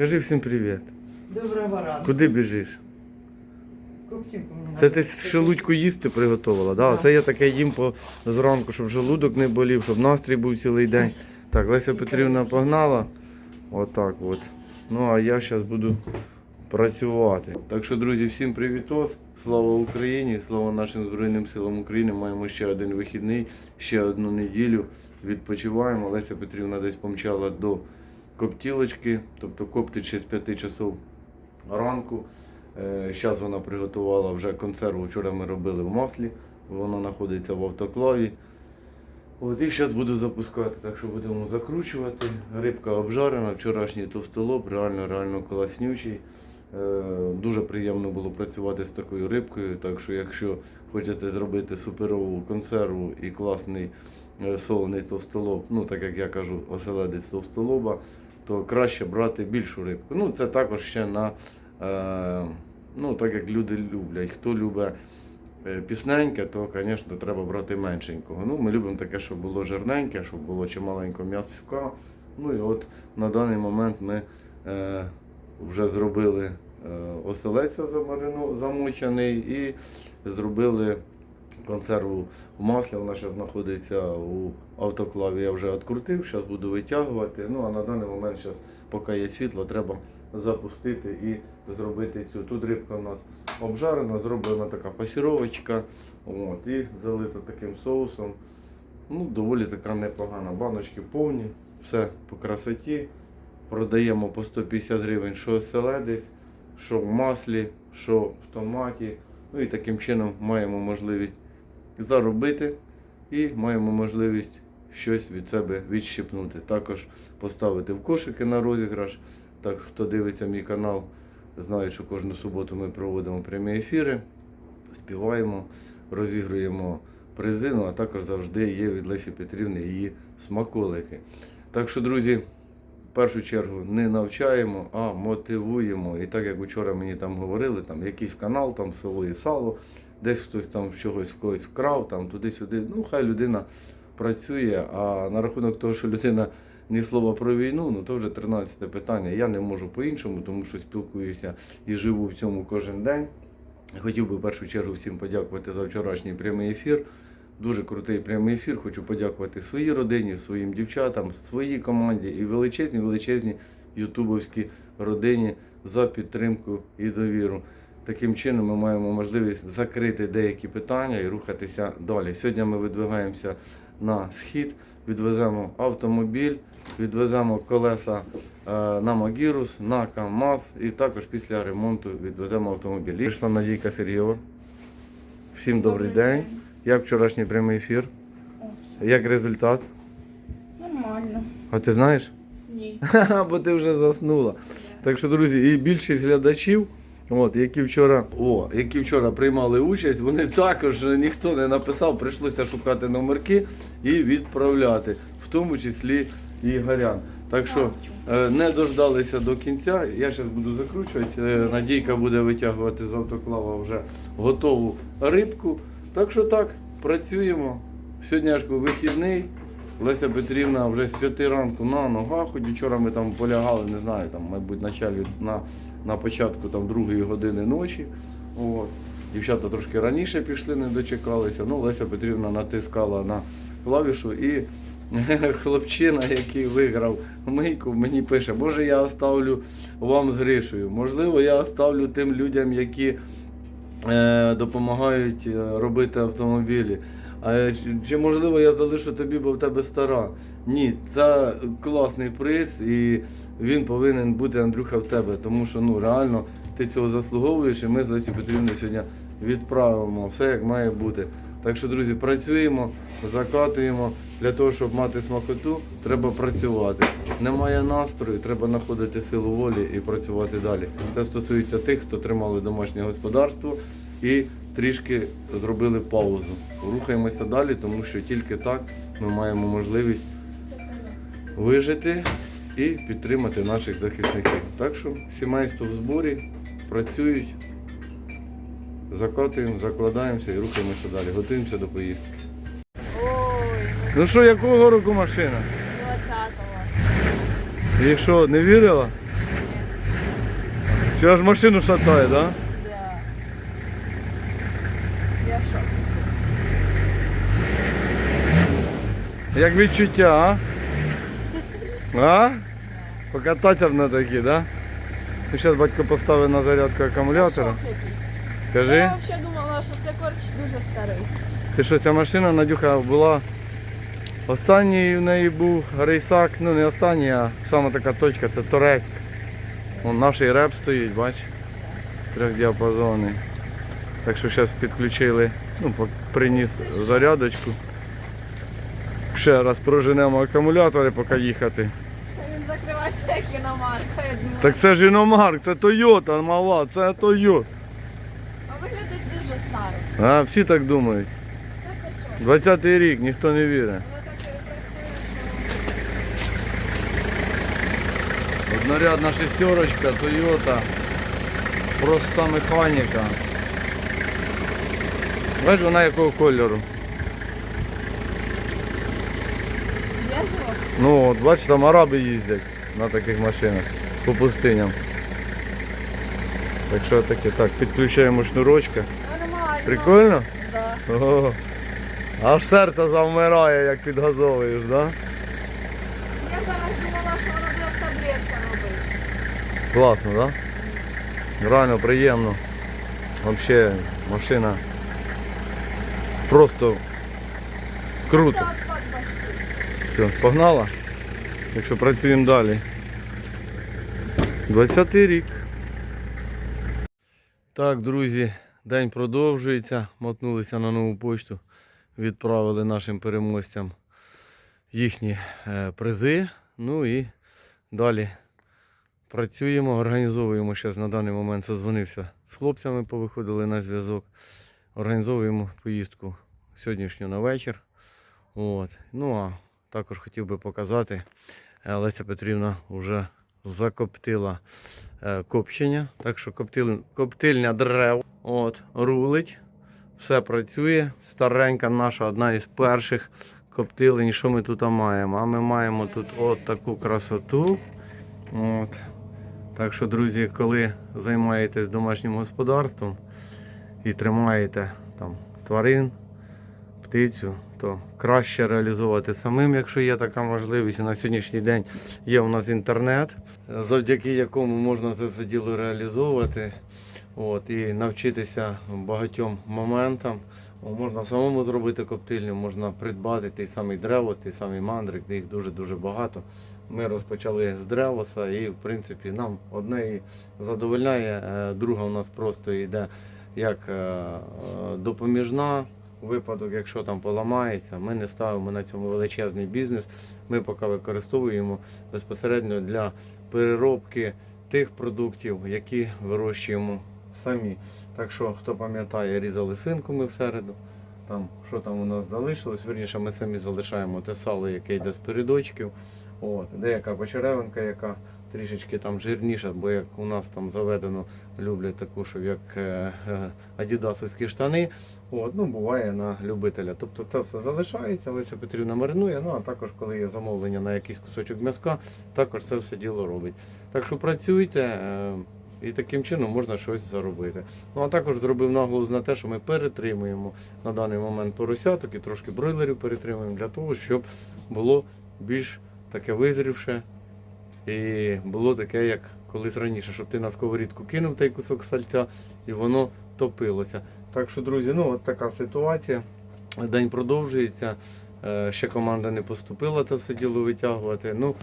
Кажи всім привіт. Доброго ранку. Куди біжиш? Коптівку мені Це ти шелудьку їсти приготувала, да? Да. Це я таке їм по зранку, щоб желудок не болів, щоб настрій був цілий день. Так, Леся Петрівна погнала. Отак от. Ну а я зараз буду працювати. Так що, друзі, всім привітос. Слава Україні, слава нашим Збройним силам України. Маємо ще один вихідний, ще одну неділю. Відпочиваємо. Леся Петрівна десь помчала до коптілочки, тобто коптить з 5 часов ранку. Зараз вона приготувала вже консерву. Вчора ми робили в маслі. Вона знаходиться в автоклаві. От і зараз буду запускати, так що будемо закручувати. Рибка обжарена, вчорашній товстолоб, реально, реально класнючий. Е, Дуже приємно було працювати з такою рибкою. Так що, якщо хочете зробити суперову консерву і класний е, солений товстолоб, ну так як я кажу, оселедець товстолоба, то краще брати більшу рибку. Ну, це також ще на е, ну, так як люди люблять. Хто любить е, пісненьке, то, звісно, треба брати меншенького. Ну, ми любимо таке, щоб було жирненьке, щоб було чималенько м'яска. Ну і от на даний момент ми е, вже зробили е, оселеця замочений і зробили консерву в маслі. Вона ще знаходиться у автоклаві. Я вже відкрутив, зараз буду витягувати. Ну а на даний момент, зараз, поки є світло, треба запустити і зробити цю. Тут рибка у нас обжарена, зроблена така пасіровочка. От, і залита таким соусом. Ну, доволі така непогана. Баночки повні, все по красоті. Продаємо по 150 гривень, що оселедець, що в маслі, що в томаті. Ну і таким чином маємо можливість заробити і маємо можливість щось від себе відщипнути. Також поставити в кошики на розіграш. Так, хто дивиться мій канал, знає, що кожну суботу ми проводимо прямі ефіри, співаємо, розігруємо призи, ну а також завжди є від Лесі Петрівни її смаколики. Так що, друзі, в першу чергу не навчаємо, а мотивуємо. І так як вчора мені там говорили, там якийсь канал, там село і сало, десь хтось там чогось в когось вкрав, там туди-сюди. Ну, хай людина працює. А на рахунок того, що людина ні слова про війну, ну то вже 13 питання. Я не можу по-іншому, тому що спілкуюся і живу в цьому кожен день. Хотів би в першу чергу всім подякувати за вчорашній прямий ефір. Дуже крутий прямий ефір. Хочу подякувати своїй родині, своїм дівчатам, своїй команді і величезній, величезній ютубовській родині за підтримку і довіру. Таким чином ми маємо можливість закрити деякі питання і рухатися далі. Сьогодні ми видвигаємося на схід, відвеземо автомобіль, відвеземо колеса е, на Магірус, на КАМАЗ і також після ремонту відвеземо автомобіль. Прийшла Надійка Сергієва. Всім добрий день. Як вчорашній прямий ефір? О. Як результат? Нормально. А ти знаєш? Ні. Бо ти вже заснула. Так що, друзі, і більшість глядачів, от, які вчора, о, які вчора приймали участь, вони також ніхто не написав, прийшлося шукати номерки і відправляти, в тому числі Ігорян. Так що е, не дождалися до кінця. Я зараз буду закручувати. Е, Надійка буде витягувати з автоклава вже готову рибку. Так що так, працюємо. Сьогодні аж вихідний. Леся Петрівна вже з п'яти ранку на ногах, хоч вчора ми там полягали, не знаю, там, мабуть, началі, на, на початку там, другої години ночі. От. Дівчата трошки раніше пішли, не дочекалися. Ну, Леся Петрівна натискала на клавішу і хлопчина, який виграв мийку, мені пише, може я оставлю вам з Гришею. Можливо, я оставлю тим людям, які е, допомагають е, робити автомобілі. Чи, чи можливо я залишу тобі, бо в тебе стара? Ні, це класний приз і він повинен бути Андрюха в тебе, тому що ну реально ти цього заслуговуєш, і ми з Лесю Петрівною сьогодні відправимо все як має бути. Так що, друзі, працюємо, закатуємо. Для того, щоб мати смакоту, треба працювати. Немає настрою, треба знаходити силу волі і працювати далі. Це стосується тих, хто тримали домашнє господарство і трішки зробили паузу. Рухаємося далі, тому що тільки так ми маємо можливість вижити і підтримати наших захисників. Так що сімейство в зборі працюють, закатуємо, закладаємося і рухаємося далі. Готуємося до поїздки. Ой, Ну що, якого року машина? 20-го. І що, не вірила? Ти аж машину шатає, так? Да? Да. Я в шокі. Як відчуття, а? А? Покататися на такі, да? Ну, зараз батько поставив на зарядку акумулятора. Кажи, Я взагалі думала, що це корч дуже старий. ти що ця машина, Надюха, була. Останній в неї був рейсак, ну не останній, а саме така точка, це Торецьк. Вон наш реп стоїть, бач? Трьохдіапазонний. Так що зараз підключили, ну, приніс зарядочку. Ще раз проженемо акумулятори, поки їхати. Він закривається як іномарка. Так це ж іномарк, це Тойота, мала, це Тойота. А виглядить дуже старо. А, всі так думають. Та ти що? 20-й рік, ніхто не вірить. Однорядна шестерочка, Тойота. Проста механіка. Бачиш, вона якого кольору? що весело. Ну, от бачиш, там араби їздять на таких машинах по пустиням. Так що таке, так, підключаємо шнурочка. Нормально. Прикольно? Да. Аж серце завмирає, як підгазовуєш, да? Я зараз думала, що вона буде в таблетку робити. Класно, да? Реально приємно. Вообще машина просто круто. Все, погнала? Якщо працюємо далі. 20-й рік. Так, друзі, день продовжується. Мотнулися на нову почту. Відправили нашим переможцям їхні е, призи. Ну і далі працюємо, організовуємо зараз на даний момент созвонився з хлопцями, повиходили на зв'язок. Організовуємо поїздку сьогоднішню на вечір. От. Ну а також хотів би показати, Леся Петрівна вже закоптила е, копчення. Так що коптил, коптильня дерев от, рулить. Все працює. Старенька наша, одна із перших коптилень. Що ми тут маємо? А ми маємо тут от таку красоту. От. Так що, друзі, коли займаєтесь домашнім господарством і тримаєте там тварин, птицю, то краще реалізовувати самим, якщо є така можливість. На сьогоднішній день є у нас інтернет, завдяки якому можна це все діло реалізовувати. От, і навчитися багатьом моментам. Можна самому зробити коптильню, можна придбати той самий древос, той самий мандрик, де їх дуже-дуже багато. Ми розпочали з древоса і, в принципі, нам одне і задовольняє, е, друга у нас просто йде як е, допоміжна. Випадок, якщо там поламається, ми не ставимо на цьому величезний бізнес. Ми поки використовуємо безпосередньо для переробки тих продуктів, які вирощуємо самі. Так що, хто пам'ятає, різали свинку ми всереду. Там, що там у нас залишилось, вірніше, ми самі залишаємо те сало, яке йде з передочків. От, деяка почеревинка, яка трішечки там жирніша, бо як у нас там заведено, люблять таку, що як е, е, адідасовські штани. От, ну, буває на любителя. Тобто це все залишається, Леся Петрівна маринує, ну а також, коли є замовлення на якийсь кусочок м'язка, також це все діло робить. Так що працюйте. е, І таким чином можна щось заробити. Ну а також зробив наголос на те, що ми перетримуємо на даний момент поросяток і трошки бройлерів перетримуємо для того, щоб було більш таке визрівше і було таке, як колись раніше, щоб ти на сковорідку кинув той кусок сальця і воно топилося. Так що, друзі, ну от така ситуація. День продовжується. Е, Ще команда не поступила це все діло витягувати. Ну,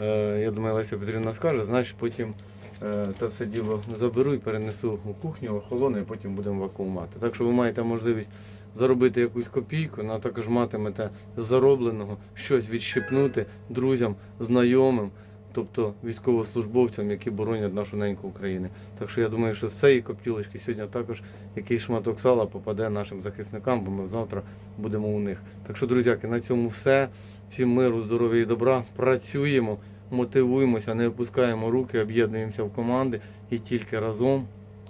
е, я думаю, Леся Петрівна скаже, значить потім е, це все діло заберу і перенесу у кухню, охолону і потім будемо вакуумати. Так що ви маєте можливість заробити якусь копійку, ну, а також матимете заробленого щось відщипнути друзям, знайомим, тобто військовослужбовцям, які боронять нашу неньку Україну. Так що я думаю, що з цієї коптілочки сьогодні також якийсь шматок сала попаде нашим захисникам, бо ми завтра будемо у них. Так що, друзяки, на цьому все. Всім миру, здоров'я і добра. Працюємо, мотивуємося, не опускаємо руки, об'єднуємося в команди і тільки разом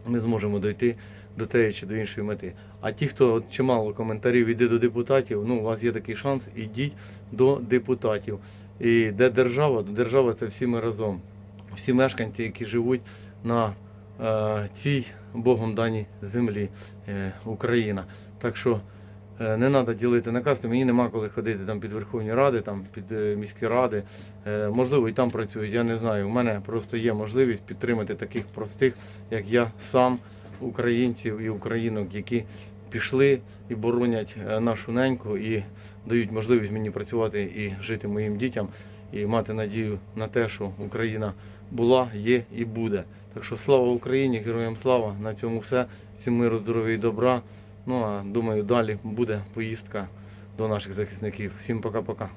ми зможемо дойти до тієї чи до іншої мети. А ті, хто от чимало коментарів іде до депутатів, ну у вас є такий шанс, ідіть до депутатів. І де держава, то держава це всі ми разом. Всі мешканці, які живуть на е, цій Богом даній землі е, Україна. Так що е, не треба ділити на касти. Мені нема коли ходити там під Верховні Ради, там під е, міські ради. Е, можливо, і там працюють. Я не знаю. У мене просто є можливість підтримати таких простих, як я сам, українців і українок, які пішли і боронять е, нашу неньку і дають можливість мені працювати і жити моїм дітям, і мати надію на те, що Україна була, є і буде. Так що слава Україні, героям слава! На цьому все. Всім миру, здоров'я і добра. Ну а думаю, далі буде поїздка до наших захисників. Всім пока-пока.